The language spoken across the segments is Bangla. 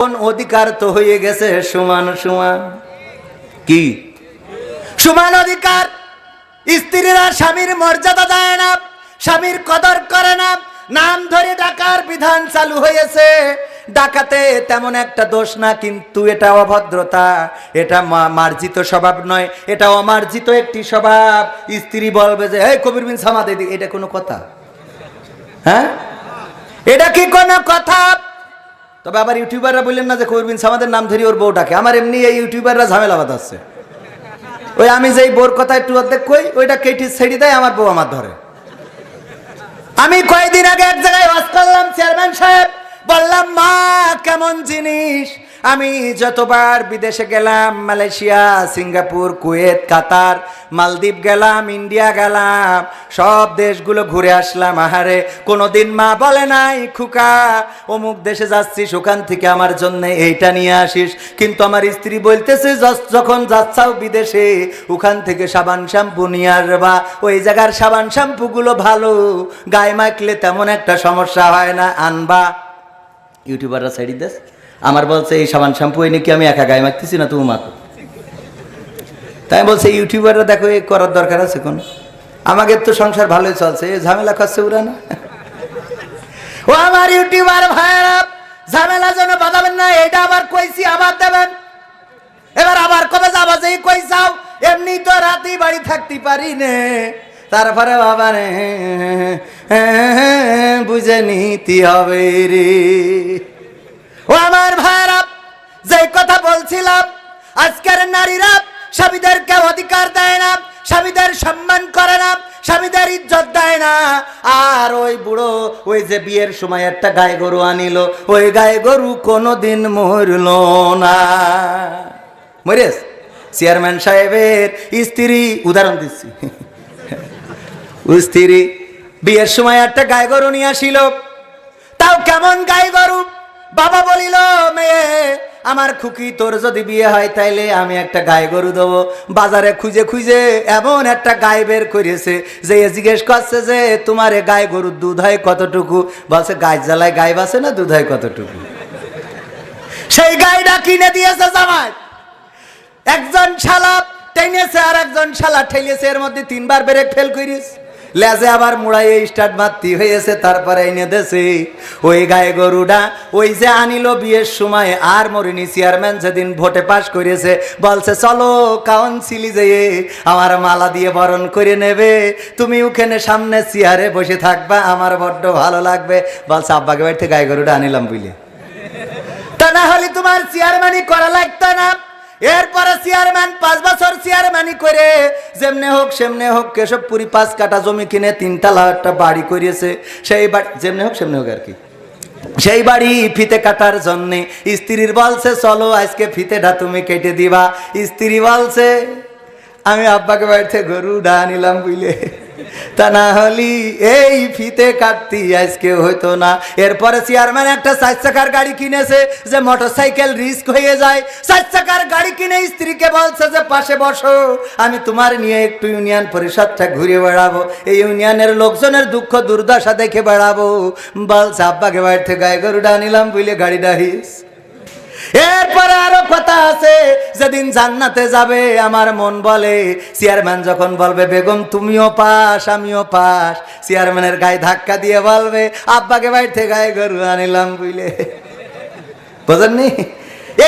কোন অধিকার তো হয়ে গেছে সমান সমান? কি? সমান অধিকার। স্ত্রীরা স্বামীর মর্যাদা দেয় না স্বামীর কদর করে না। নাম ধরে ডাকার বিধান চালু হয়েছে। ডাকাতে তেমন একটা দোষ না কিন্তু এটা অভদ্রতা। এটা মার্জিত স্বভাব নয় এটা অমার্জিত একটি স্বভাব। স্ত্রী বলবে যে এই কবির বিন সামাদ এদিকে", এটা কোনো কথা? হ্যাঁ? এটা কি কোনো কথা? তবে আবার ইউটিউবাররা বললেন না যে কবির বিন সামাদের নাম ধরি ওর বউটাকে। আমার এমনি এই ইউটিউবাররা ঝামেলা বাঁধাচ্ছে। ওই আমি যেই বোর কথা একটু অর্ধেক কই, ওইটা কেটি ছেড়ে দেয়, আমার বউ আমার ধরে। আমি কয়েকদিন আগে এক জায়গায় ওয়াজ করলাম, চেয়ারম্যান সাহেব, বললাম, মা, কেমন জিনিস? আমি যতবার বিদেশে গেলাম, মালয়েশিয়া, সিঙ্গাপুর, কুয়েত, কাতার, মালদ্বীপ গেলাম, ইন্ডিয়া গেলাম, সব দেশগুলো ঘুরে আসলাম। আহারে, কোনোদিন মা বলে নাই, খুকা, অমুক দেশে যাচ্ছিস, ওখান থেকে আমার জন্য এইটা নিয়ে আসিস। কিন্তু আমার স্ত্রী বলতেছে, "যস- যখন যাচ্ছাও বিদেশে, ওখান থেকে সাবান শ্যাম্পু নিয়ে আসবা। ওই জায়গার সাবান শ্যাম্পুগুলো ভালো, গায়ে মাখলে তেমন একটা সমস্যা হয় না, আনবা। ইউটিউবাররা সাইড দেশ আমার বলছে, এই সাবান শ্যাম্পু এই নাকি আমি একা গায়ে মাখতেছি না, তুমি মাখো। তাই বলছে ইউটিউবাররা দেখো, এই করার দরকার আছে কোন? আমাদের তো সংসার ভালোই চলছে ঝামেলা খাচ্ছে ওরা না? ও আমার ইউটিউবার ভাইয়েরা, ঝামেলা যেন বাঁধাবেন না এটা আবার কইছি, আবার দেবেন। এবার আবার কবে যাব, যেই কই যাও, এমনি তো রাতেই বাড়ি থাকতে পারি নে। তারপরে বাবা রে বুঝে নিতে হবে রে। ও আমার ভাইরা যে কথা বলছিলাম, আজকের নারীরা স্বামীদেরকে অধিকার দেয় না, স্বামীদের সম্মান করে না, স্বামীদের ইজ্জত দেয় না। আর ওই বুড়ো, ওই যে বিয়ের সময় একটা গায়ে গরু আনিল, ওই গায়ে গরু কোনোদিন মরল না। মরেস, চেয়ারম্যান সাহেবের স্ত্রী, উদাহরণ দিচ্ছি। স্ত্রী, বিয়ের সময় একটা গায়ে গরু নিয়ে আসিল, তাও কেমন গায়ে গরু? বাবা বলিল, মেয়ে, আমার খুকি তোর যদি বিয়ে হয়, তাইলে আমি একটা গায়ে গরু দেবো। বাজারে খুঁজে খুঁজে এমন একটা গায়ে বের করেছে যে জিজ্ঞেস করছে যে, তোমার গায়ে গরুর দুধ হয় কতটুকু? বলছে গায়ে জ্বালায় গায়ে বাসে না, দুধ হয় কতটুকু? সেই গাইটা কিনে দিয়েছে জামাই। একজন শালা টেনেছে আর একজন শালা ঠেলেছে, এর মধ্যে তিনবার ব্রেক ফেল করিস লেজে আবার মুড়াইয়ে স্টার্ট মারতি, হয়েছে তারপরে এনে দেছে ওই গায়ে গরুটা, ওই যে আনিল বিয়ের সময়, আর মরিনি চেয়ারম্যান যেদিন ভোটে পাশ করেছে, বলছে, চলো কাউন্সিলি যেয়ে আমার মালা দিয়ে বরণ করে নেবে। তুমি ওখানে সামনে চেয়ারে বসে থাকবা, আমার বড্ড ভালো লাগবে। বলছে, আব্বাকে বাড়িতে গায়ে গরুটা আনিলাম বুঝলে তা না হলে তোমার চেয়ারম্যানই করা লাগতো না। এরপরে চেয়ারম্যান পাঁচ বছর চেয়ারম্যানই করে, যেমনে হোক সেমনে হোক কেশবপুরি পাঁচ কাটা জমি কিনে তিনতলা একটা বাড়ি করিয়েছে। সেই বাড়ি, যেমনে হোক সেমনে হোক আর কি। সেই বাড়ি ফিতে কাটার জন্যে স্ত্রীর বলছে, চলো আজকে ফিতেটা তুমি কেটে দিবা। স্ত্রী বলছে, আমি আব্বাকে বাড়িতে গরু ডা নিলাম বুঝলে। তা না হলি এই ফিতে কাটতি, আজকে হইতো না। এরপরে চেয়ারম্যান একটা চার চাকার গাড়ি কিনেছে যে মোটর সাইকেল রিস্ক হয়ে যায়। চার চাকার গাড়ি কিনে স্ত্রীকে বলছে যে, পাশে বসো, আমি তোমার নিয়ে একটু ইউনিয়ন পরিষদটা ঘুরে বেড়াবো। এই ইউনিয়নের লোকজনের দুঃখ দুর্দশা দেখে বেড়াবো। বলছে, আব্বাকে বাড়িতে গায়ে গরুটা নিলাম বুঝলে গাড়িটা হিস। এরপরে আরও কথা আছে, যেদিন জান্নাতে যাবে, আমার মন বলে, চেয়ারম্যান যখন বলবে, বেগম, তুমিও পাস, আমিও পাস। চেয়ারম্যানের গায়ে ধাক্কা দিয়ে বলবে, আব্বাকে বাড়িতে গায়ে গরু আনিলাম বুঝলে বোঝেননি?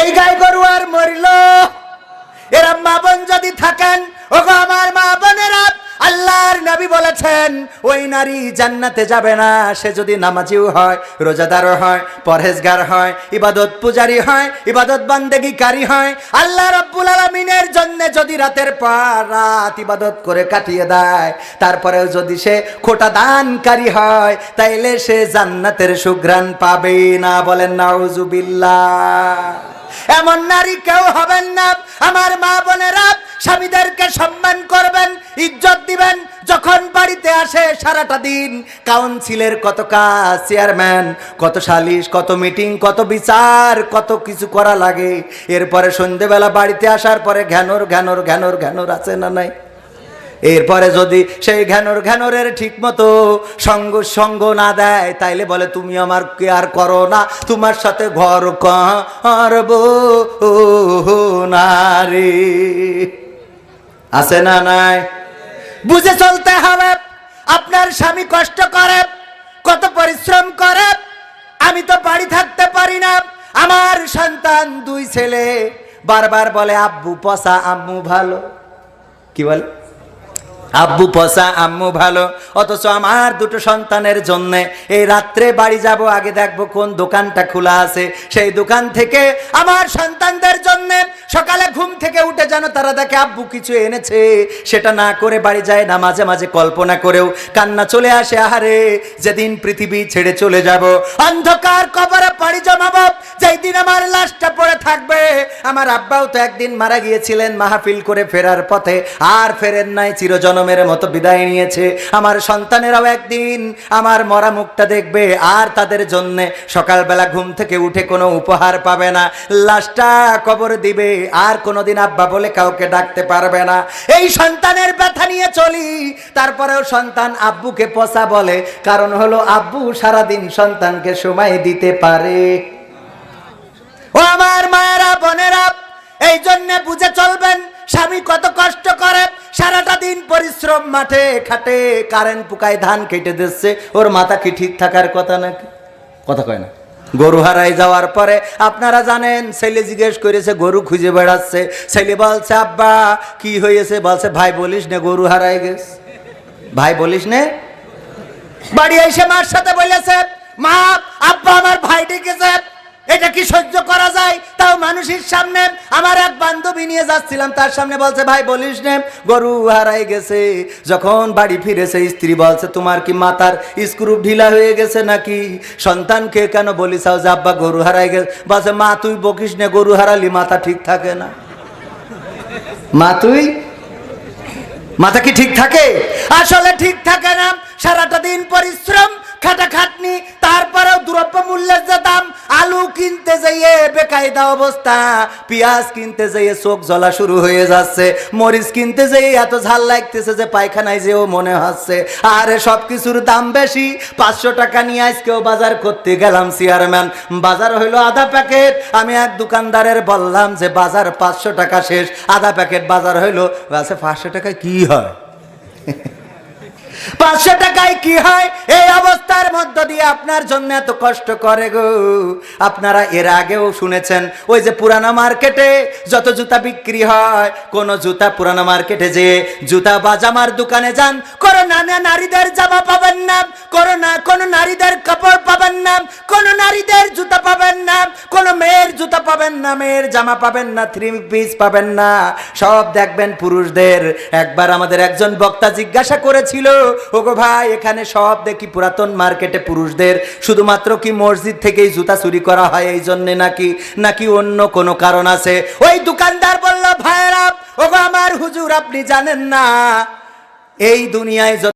এই গায়ে গরু আর মরিল। এরা মা বোন যদি থাকেন, ওগো আমার মা বোনেরা আল্লাহর নবী বলেছেন, ওই নারী জান্নাতে যাবে না। সে যদি নামাজিও হয়, রোজাদারও হয়, পরহেজগার হয়, ইবাদত পূজারি হয়, ইবাদত বান্দেগিকারী হয়, আল্লাহ রব্বুল আলমিনের জন্য যদি রাতের পর রাত ইবাদত করে কাটিয়ে দেয়, তারপরেও যদি সে খোটা দানকারী হয়, তাইলে সে জান্নাতের সুঘ্রাণ পাবে না বলেন নাউজুবিল্লাহ। এমন নারী কেউ হবেন না। আমার মা বোনেরা স্বামীদেরকে সম্মান করবেন, ইজ্জত দিবেন। যখন বাড়িতে আসে সারাটা দিন, কাউন্সিলের কত কাজ, চেয়ারম্যান, কত সালিশ, কত মিটিং, কত বিচার, কত কিছু করা লাগে। এরপরে সন্ধেবেলা বাড়িতে আসার পরে ঘ্যানোর ঘ্যানোর ঘ্যানোর ঘ্যানোর আছে না নাই? এরপরে যদি সেই ঘ্যানোর, ঘ্যানোরের ঠিক মতো সঙ্গ সঙ্গ না দেয়, তাইলে বলে, তুমি আমার কেয়ার করো না, তোমার সাথে ঘর করব না রে। আছে না নাই? বুঝে চলতে হবে। আপনার স্বামী কষ্ট করে, কত পরিশ্রম করে, আমি তো বাড়ি থাকতে পারি না। আমার সন্তান দুই ছেলে, বারবার বলে, আব্বু পসা আম্মু ভালো। কি বলে? আব্বু পসা আম্মু ভালো। অথচ আমার দুটো সন্তানের জন্য এই রাত্রে বাড়ি যাব, আগে দেখব কোন দোকানটা খোলা আছে। সেই দোকান থেকে আমার সন্তানদের জন্য সকালে ঘুম থেকে উঠে যেন তারা দেখে আব্বু কিছু এনেছে। সেটা না করে বাড়ি যায় না, মাঝে মাঝে কল্পনা করেও কান্না চলে আসে, আহারে, যেদিন পৃথিবী ছেড়ে চলে যাব। অন্ধকার কবরে পাড়ি জমাবো যেই দিন আমার লাশটা পড়ে থাকবে আমার আব্বাও তো একদিন মারা গিয়েছিলেন মাহফিল করে ফেরার পথে, আর ফেরেন নাই, চিরজনমের মতো বিদায় নিয়েছে। আমার সন্তানেরাও একদিন আমার মরা মুখটা দেখবে, আর তাদের জন্য সকালবেলা ঘুম থেকে উঠে কোনো উপহার পাবে না। লাশটা কবর দিবে, আর কোনোদিন আব্বা বলে কাউকে ডাকতে পারবে না। এই সন্তানের ব্যথা নিয়ে চলি, তারপরেও সন্তান আব্বুকে পচা বলে, কারণ হলো আব্বু সারাদিন সন্তানকে সময় দিতে পারে। ও আমার মায়েরা, বোনেরা এই জন্য বুঝে চলবেন, স্বামী কত কষ্ট করে সারাটা দিন পরিশ্রম মাঠে খাটে কারেন্ট পুকায় ধান কেটে দিচ্ছে। ওর মাথা কি ঠিক থাকার কথা নাকি? কথা কয় না। গরু হারাই যাওয়ার পরে আপনারা জানেন, ছেলে জিজ্ঞেস করেছে, গরু খুঁজে বেড়াচ্ছে। ছেলে বলছে, আব্বা, কি হয়েছে? বলছে, ভাই, বলিস নে, গরু হারাই গেছে। ভাই, বলিস নে? বাড়ি এসে মার সাথে বলেছে, মা, আব্বা আমার ভাই ডেকেছে। এটা কি সহ্য করা যায়? তাও মানুষের সামনে আমার এক বান্ধবী নিয়ে যাচ্ছিলাম, তার সামনে বলছে, ভাই, বলিস নে, গরু হারাই গেছে। যখন বাড়ি ফিরেছে, স্ত্রী বলছে, তোমার কি মাথার স্ক্রু ঢিলা হয়ে গেছে নাকি? সন্তানকে কেন বলিসাও যে আব্বা গরু হারাই গেছে। বলছে, মা, তুই বকিস নে, গরু হারালি, মাথা ঠিক থাকে না। মা, তুই? মাথা কি ঠিক থাকে? আসলে ঠিক থাকে না। সারাটা দিন পরিশ্রম, খাটাখাটনি, তারপরেও দ্রব্য মূল্যের যে দাম, আলু কিনতে যাইয়ে বেকায়দা অবস্থা, পেঁয়াজ কিনতে যাইয়ে চোখ জ্বলা শুরু হয়ে যাচ্ছে, মরিচ কিনতে যাইয়ে এত ঝাল লাগতেছে যে পায়খানায় যেও মনে হচ্ছে। আরে সব কিছুর দাম বেশি, পাঁচশো টাকা নিয়ে আজকেও বাজার করতে গেলাম, চেয়ারম্যান। বাজার হইল আধা প্যাকেট, আমি এক দোকানদারের বললাম যে বাজার পাঁচশো টাকা শেষ, আধা প্যাকেট বাজার হইল। আছে পাঁচশো টাকায় কি হয়? পাঁচশো টাকায় কি হয়? এই অবস্থার মধ্য দিয়ে আপনার জন্য এত কষ্ট করে গো। আপনারা এর আগেও শুনেছেন, ওই যে পুরানো মার্কেটে যত জুতা বিক্রি হয়, কোন জুতা পুরানো মার্কেটে যে জুতা বা জামার দোকানে যান, কোন নানা নারীদের জামা পাবেন না, কোন না কোন নারীদের কাপড় পাবেন না, কোন নারীদের জুতা পাবেন না, কোন মেয়ের জুতা পাবেন না, মেয়ের জামা পাবেন না থ্রি পিস পাবেন না। সব দেখবেন পুরুষদের। একবার আমাদের একজন বক্তা জিজ্ঞাসা করেছিল ওগো ভাই, এখানে সব দেখি পুরাতন মার্কেটে পুরুষদের। শুধুমাত্র কি মসজিদ থেকেই জুতা চুরি করা হয় এই জন্যে নাকি? নাকি অন্য কোনো কারণ আছে? ওই দোকানদার বলল ভাইরা ওগো আমার হুজুর, আপনি জানেন না, এই দুনিয়ায়